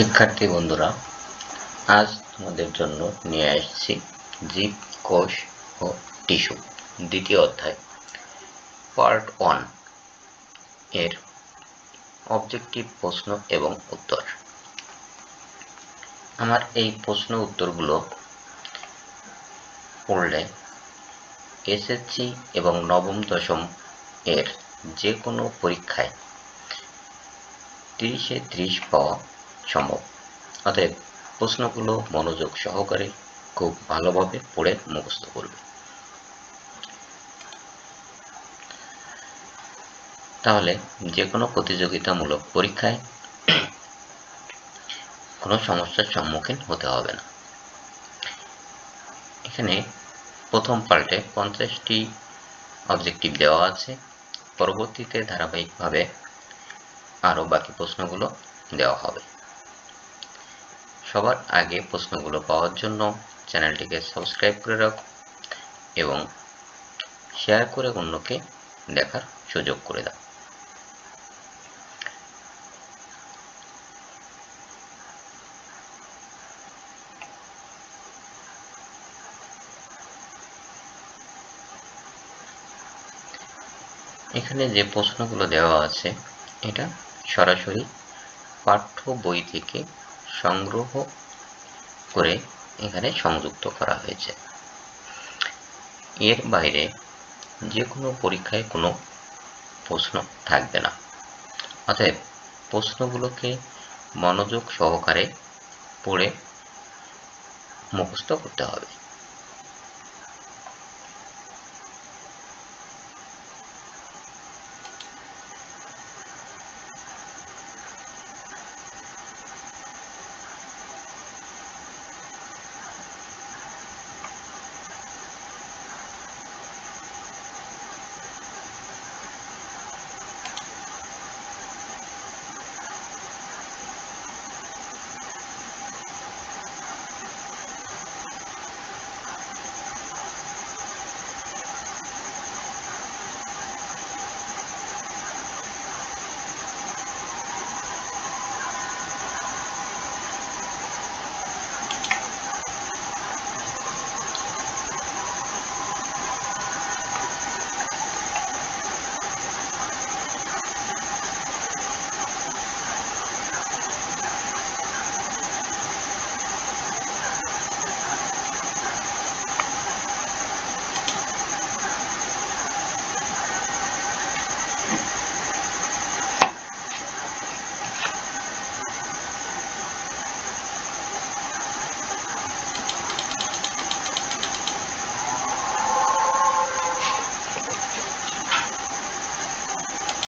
শিক্ষার্থী বন্ধুরা, আজ তোমাদের জন্য নিয়ে আসছি জীব, কোষ ও টিস্যু, দ্বিতীয় অধ্যায়। পার্ট ওয়ানের অবজেক্টিভ প্রশ্ন এবং উত্তর। আমার এই প্রশ্ন উত্তরগুলো পড়লে এসএসসি এবং নবম, দশম এর যে কোনো পরীক্ষায় তিরিশে ত্রিশ পাওয়া সম্ভব। অতএব প্রশ্নগুলো মনোযোগ সহকারে খুব ভালোভাবে পড়ে মুখস্থ করবে। তাহলে যে কোনো প্রতিযোগিতামূলক পরীক্ষায় কোনো সমস্যার সম্মুখীন হতে হবে না। এখানে প্রথম পাল্টে পঞ্চাশটি অবজেক্টিভ দেওয়া আছে। পরবর্তীতে ধারাবাহিকভাবে আরও বাকি প্রশ্নগুলো দেওয়া হবে। সবার আগে প্রশ্নগুলো পাওয়ার জন্য চ্যানেলটিকে সাবস্ক্রাইব করে রাখো এবং শেয়ার করে অন্যকে দেখার সুযোগ করে দাও। এখানে যে প্রশ্নগুলো দেওয়া আছে, এটা সরাসরি পাঠ্য বই থেকে সংগ্রহ করে এখানে সংযুক্ত করা হয়েছে। এর বাইরে যে কোনো পরীক্ষায় কোনো প্রশ্ন থাকবে না। অতএব প্রশ্নগুলোকে মনোযোগ সহকারে পড়ে মুখস্থ করতে হবে।